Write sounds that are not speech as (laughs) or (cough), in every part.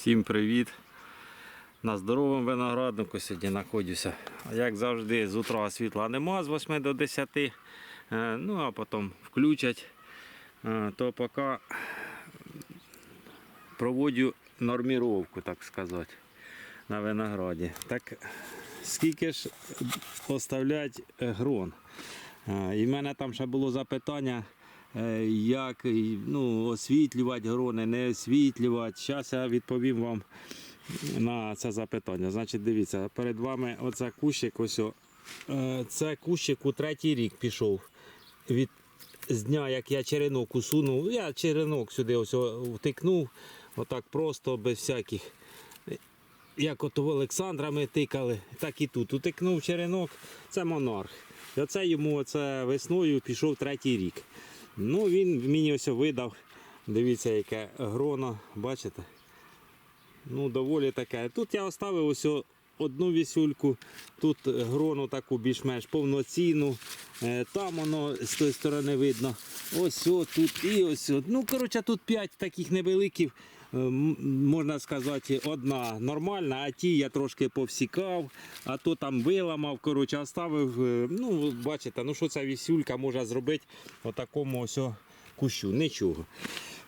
Всім привіт! На здоровому винограднику сьогодні знаходжуся. Як завжди, з утра світла нема з 8 до 10. Е, Ну а потім включать. Е, То поки проводжу норміровку, так сказати, на винограді. Так скільки ж оставлять грон? Е, І в мене там ще було запитання, як ну, освітлювати грони, не освітлювати. Зараз я відповім вам на це запитання. Значить, дивіться, перед вами оце кущик. Ось, о. Е, це кущик у третій рік пішов. Від з дня, як я черенок усунув, я черенок сюди ось втикнув, отак просто, без всяких. Як от у Олександра ми тикали, так і тут. Утикнув черенок, це монарх. Оце йому оце весною пішов третій рік. Ну, він мені ось видав. Дивіться, яке гроно, бачите? Ну, доволі таке. Тут я оставив ось одну вісюльку, тут грону таку більш-менш повноцінну. Е, Там воно з тої сторони видно. Ось тут і ось. Ну, коротше, тут 5 таких невеликих, можна сказати, одна нормальна, а ті я трошки повсікав, а то там виламав, коротше, оставив. е, Ну, бачите, ну що ця вісюлька може зробити отакому ось кущу. Нічого.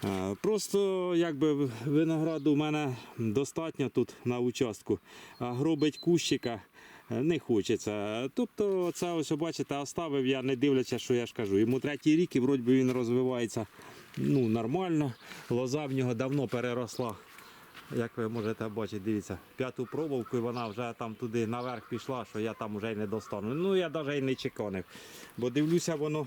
Е, Просто якби винограду у мене достатньо тут на участку, а гробить кущика е, не хочеться. Тобто це ось бачите, оставив я, не дивлячись, що я ж кажу. Йому третій рік і вроді він розвивається ну, нормально. Лоза в нього давно переросла. Як ви можете бачити, дивіться, п'яту проволоку і вона вже там туди наверх пішла, що я там вже й не достану. Ну я навіть і не чеканив. Бо дивлюся, воно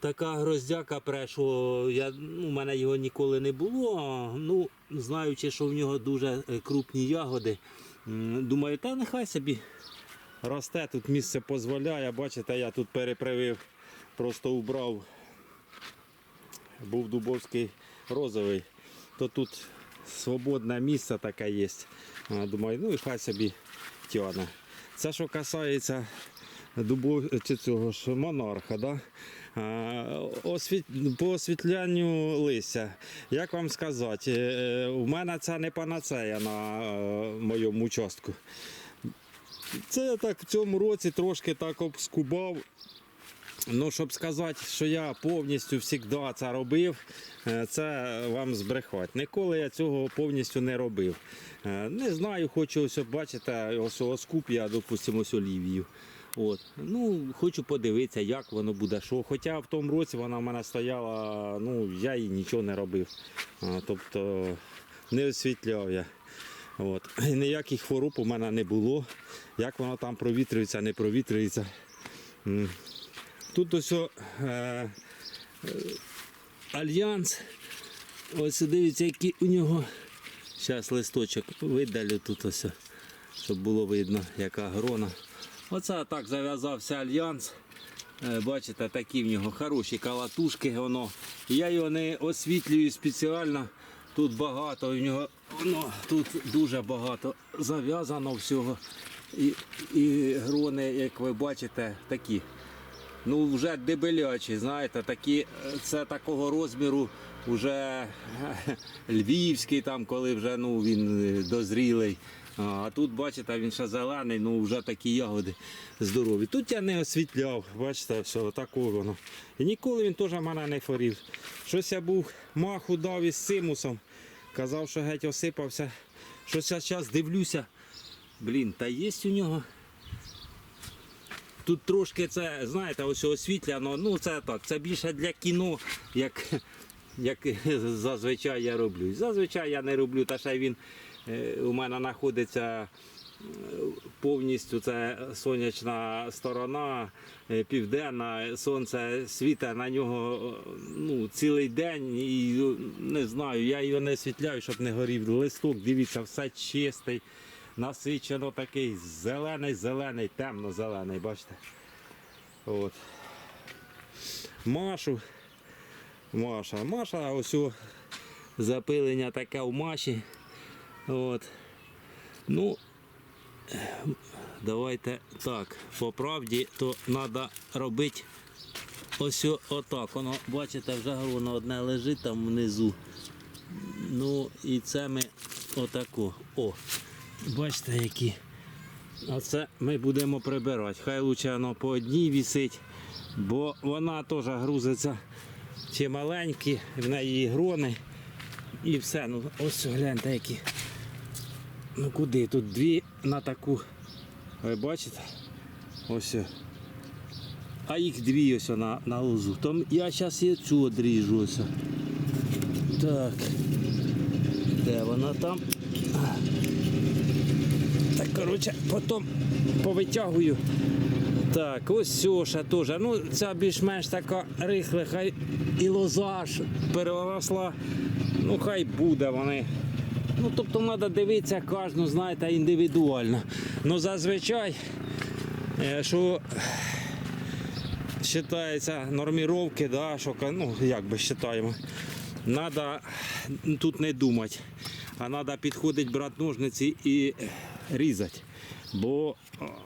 така гроздяка пре, що я, ну, у мене його ніколи не було. Ну, знаючи, що в нього дуже е, крупні ягоди, думаю, та нехай собі росте, тут місце дозволяє. Бачите, я тут перепривив, просто убрав. Був дубовський розовий, то тут свободне місце таке є. Думаю, ну і хай собі тягне. Це що касається дубов... чи цього ж монарха. Да? Освіт... По освітлянню листя. Як вам сказати, е, у мене це не панацея на е, моєму участку. Це я так в цьому році трошки так обскубав. Ну, щоб сказати, що я повністю завжди це робив, е, це вам збрехати. Ніколи я цього повністю не робив. Е, Не знаю, хочу ось бачите, ось оскуп я, допустимо, ось олівію. От. Ну, хочу подивитися, як воно буде. Що. Хоча в тому році вона в мене стояла, ну, я їй нічого не робив. Тобто не освітляв я. От. Ніяких хвороб у мене не було. Як воно там провітрюється, не провітрюється. Тут ось о, е, альянс. Ось дивіться, який у нього. Зараз листочок видалю тут ось, щоб було видно, яка грона. Оце так зав'язався альянс. Е, Бачите, такі в нього хороші калатушки. Воно. Я його не освітлюю спеціально. Тут багато в нього, воно, тут дуже багато зав'язано всього. І, і грони, як ви бачите, такі. Ну, вже дебелячі, знаєте, такі, е, це такого розміру вже (laughs) львівський, там, коли вже ну, він е, дозрілий. А, тут, бачите, він ще зелений, ну вже такі ягоди здорові. Тут я не освітляв, бачите, все, такого воно. І ніколи він теж мене не хворів. Щось я був маху дав із симусом, казав, що геть осипався. Щось я зараз дивлюся. Блін, та є у нього. Тут трошки це, знаєте, ось освітляно, ну це так, це більше для кіно, як, як (laughs) зазвичай я роблю. Зазвичай я не роблю, та ще він е, у мене знаходиться е, повністю це сонячна сторона, е, південна, сонце світа на нього ну, цілий день і е, не знаю, я його не освітляю, щоб не горів листок, дивіться, все чистий насичено такий зелений, зелений, темно-зелений, бачите. От. Машу. Маша. Маша, ось о, запилення таке в маші. От. Ну, давайте так, по правді, то треба робити ось отак. Воно, бачите, вже гроно одне лежить там внизу. Ну і це ми отако. О, бачите, які. Оце ми будемо прибирати. Хай лучше воно по одній вісить, бо вона теж грузиться чи маленькі, в неї грони. І все. Ну ось гляньте які. Ну куди? Тут дві на таку. Ви бачите? Ось. А їх дві ось на, на лозу. Там я зараз і цю одріжу ось. Так. Де вона там? Так, коротше, потім повитягую. Так, ось Сьоша теж. Ну, ця більш-менш така рихла, хай і лоза переросла. Ну, хай буде вони. Ну, тобто треба дивитися кожну, знаєте, індивідуально. Ну, зазвичай, е, що вважається норміровки, да, що ну, як би вважаємо, треба тут не думати, а треба підходити брати ножниці і різати. Бо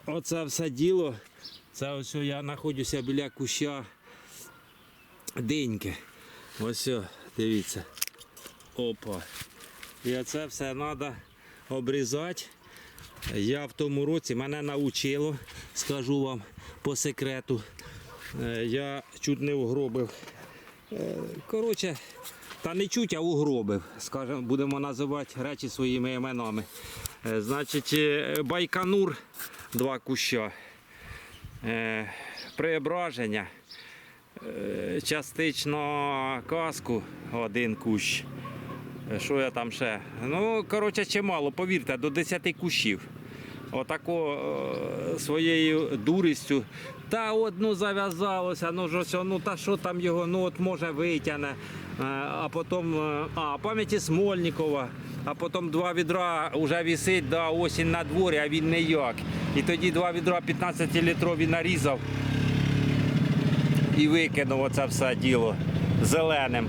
оце все діло, це ось я знаходжуся біля куща деньки. Ось, дивіться. Опа. І це все треба обрізати. Я в тому році мене навчило, скажу вам по секрету. Е, Я чуть не угробив. Е, Коротше, та не чуть, а угробив. Скажемо, будемо називати речі своїми іменами. Е, Значить, е, Байконур, два куща. Е, Преображення. Частично каску один кущ. Що я там ще? Ну, коротше, чимало, повірте, до 10 кущів. Отако е, своєю дурістю. Та одну зав'язалося, ну ж ось, ну та що там його, ну от може витягне. Е, А потім, е, а, пам'яті Смольникова, а потім два відра вже висить, да, осінь на дворі, а він ніяк. І тоді два відра 15-літрові нарізав і викинув оце все діло зеленим.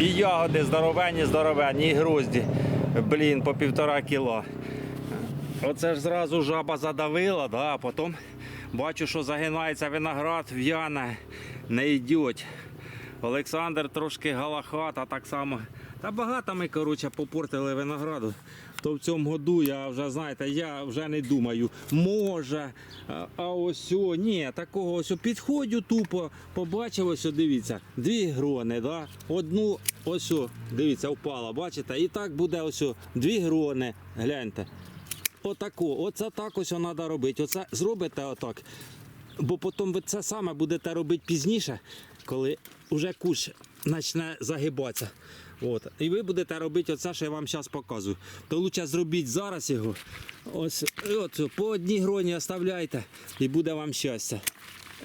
І ягоди здоровенні, здоровенні, і грузді. Блін, по півтора кіло. Оце ж зразу жаба задавила, да, а потім бачу, що загинається виноград, в'яне, не йдуть. Олександр трошки галахат, а так само. Та багато ми, коротше, попортили винограду. То в цьому году я вже, знаєте, я вже не думаю, може, а, ось о, ні, такого ось підходю тупо, побачив ось, дивіться, дві грони, да? одну ось, о, дивіться, впала, бачите? І так буде ось дві грони, гляньте. Отако, оце так ось треба робити. Оце зробите отак. Бо потім ви це саме будете робити пізніше, коли вже кущ почне загибатися. От. І ви будете робити оце, що я вам зараз показую. То краще зробіть зараз його. Ось, от, по одній гроні оставляйте і буде вам щастя.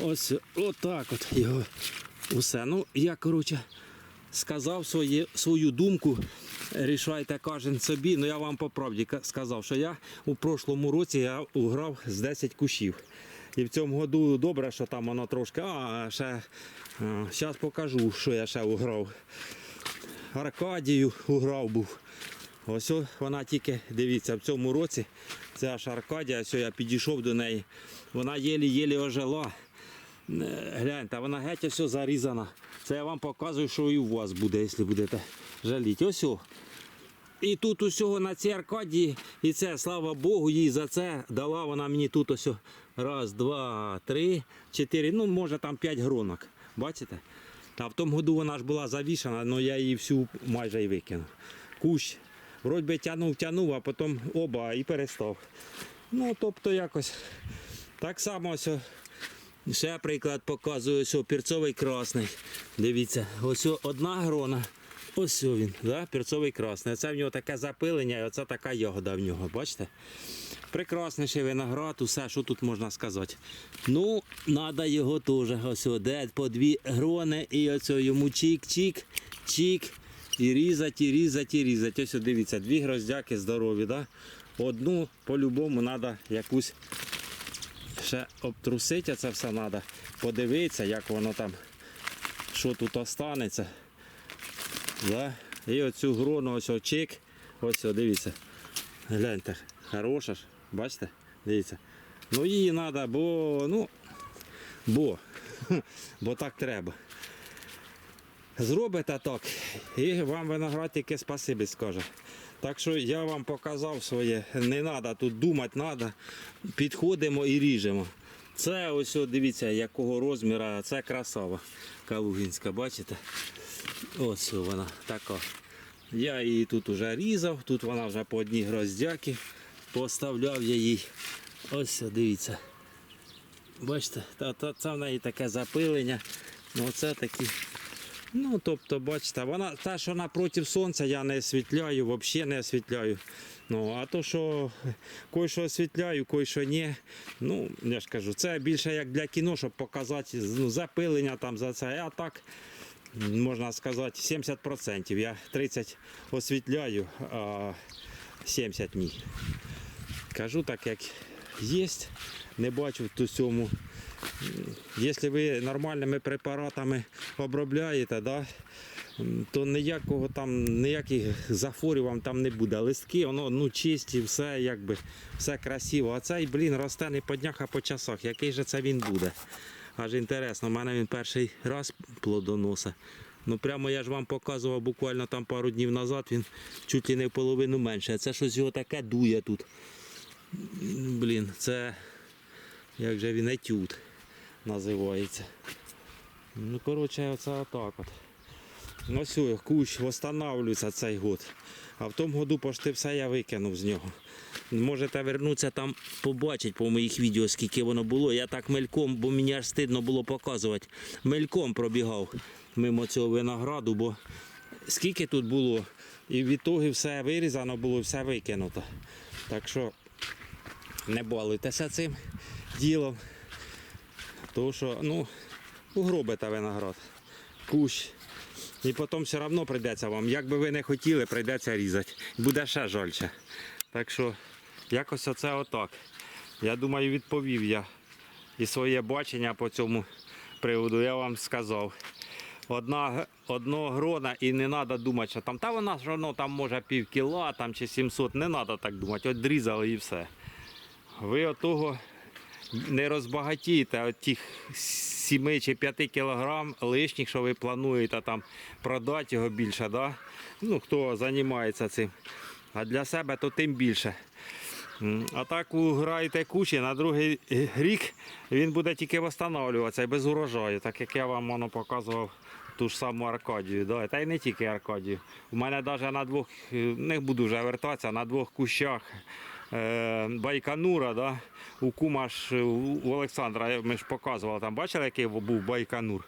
Ось отак от його. Усе. Ну, я, коротше, сказав своє, свою думку. Рішайте кожен собі. Ну я вам по правді сказав, що я у прошлому році я уграв з 10 кущів. І в цьому году добре, що там воно трошки. А ще зараз покажу, що я ще уграв. Аркадію уграв був. Ось вона тільки, дивіться, в цьому році це аж Аркадія, ось я підійшов до неї. Вона єлі-єлі ожила. Е, Гляньте, вона геть ось зарізана. Це я вам показую, що і у вас буде, якщо будете жаліти. Ось. І тут усього на цій Аркадії, і це, слава Богу, їй за це дала вона мені тут ось раз, два, три, чотири, ну може там п'ять гронок. Бачите? А в тому году вона ж була завішана, але я її всю майже і викинув. Кущ. Вроді би тянув, тянув, а потім оба і перестав. Ну, тобто якось так само ось. Ще приклад показую, ось пірцовий красний. Дивіться, ось одна грона. Ось він, да? пірцовий красний. Оце в нього таке запилення, і оце така ягода в нього, бачите? Прекрасніший виноград, усе, що тут можна сказати. Ну, треба його теж. Ось де по дві грони, і ось йому чик-чик, чик. І різати, і різати, і різати. Ось дивіться, дві гроздяки здорові, да? Одну по-любому треба якусь ще обтрусити це все треба, подивитися, як воно там, що тут останеться. Да? І оцю грону ось очик. Ось дивіться. Гляньте, хороша ж, бачите? Дивіться. Ну її треба, бо, ну, бо, (laughs) бо так треба. Зробите так, і вам виноград тільки спасибі скаже. Так що я вам показав своє, не треба тут думати, треба. Підходимо і ріжемо. Це ось, дивіться, якого розміру, це красава калугінська, бачите? Ось вона така. Я її тут вже різав, тут вона вже по одній гроздяки. Поставляв я їй. Ось, дивіться. Бачите, та, та, це в неї таке запилення. Ну, оце такі. Ну, тобто, бачите, вона та, що напроти сонця, я не освітляю, взагалі не освітляю. Ну, а то, що кой що освітляю, кой що ні. Ну, я ж кажу, це більше як для кіно, щоб показати ну, запилення там за це. А так, можна сказати, 70%. Я 30 освітляю, а 70 ні. Кажу так, як є, не бачу в цьому. Якщо ви нормальними препаратами обробляєте, да, то ніякого там, ніяких захворювань там не буде. Листки, воно ну, чисті, все якби, все красиво. А цей, блін, росте не по днях, а по часах. Який же це він буде? Аж інтересно, у мене він перший раз плодоносить. Ну прямо я ж вам показував буквально там пару днів назад, він чуть ли не в половину менше. Це щось його таке дує тут. Блін, це як же він етюд називається. Ну, коротше, оце отак от. Ну все, кущ встановлюється цей год. А в тому году почти все я викинув з нього. Можете вернутися там, побачити по моїх відео, скільки воно було. Я так мельком, бо мені аж стидно було показувати. Мельком пробігав мимо цього винограду, бо скільки тут було, і в ітогі все вирізано було, все викинуто. Так що не балуйтеся цим ділом. Тому що, ну, угробите виноград, кущ. І потім все одно прийдеться вам. Як би ви не хотіли, прийдеться різати. Буде ще жальче. Так що, якось оце отак. Я думаю, відповів я і своє бачення по цьому приводу я вам сказав. Одна, одного грона і не треба думати, що там, та вона ж воно там може пів кіла там, чи 700, не треба так думати, от дрізали і все. Ви от того не розбагатієте от тих 7 чи 5 кілограм лишніх, що ви плануєте там продати його більше, да? ну, хто займається цим. А для себе то тим більше. А так граєте кучі, на другий рік він буде тільки встановлюватися без урожаю, так як я вам воно показував ту ж саму Аркадію. Да? Та й не тільки Аркадію. У мене навіть на двох, е, не буду вже вертатися, на двох кущах Байконура, да? у кума е, у Олександра, ми ж показували, там бачили, який був Байконур.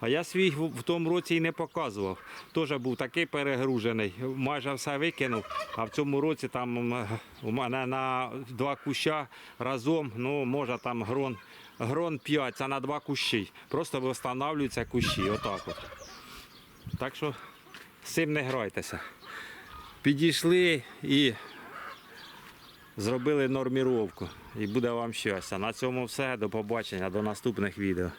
А я свій в тому році і не показував. Теж був такий перегружений, майже все викинув. А в цьому році там у мене на два куща разом, ну може там грон, грон 5, це на два кущі. Просто встановлюються кущі, отак от. Так що з цим не грайтеся. Підійшли і зробили норміровку. І буде вам щастя. На цьому все. До побачення, до наступних відео.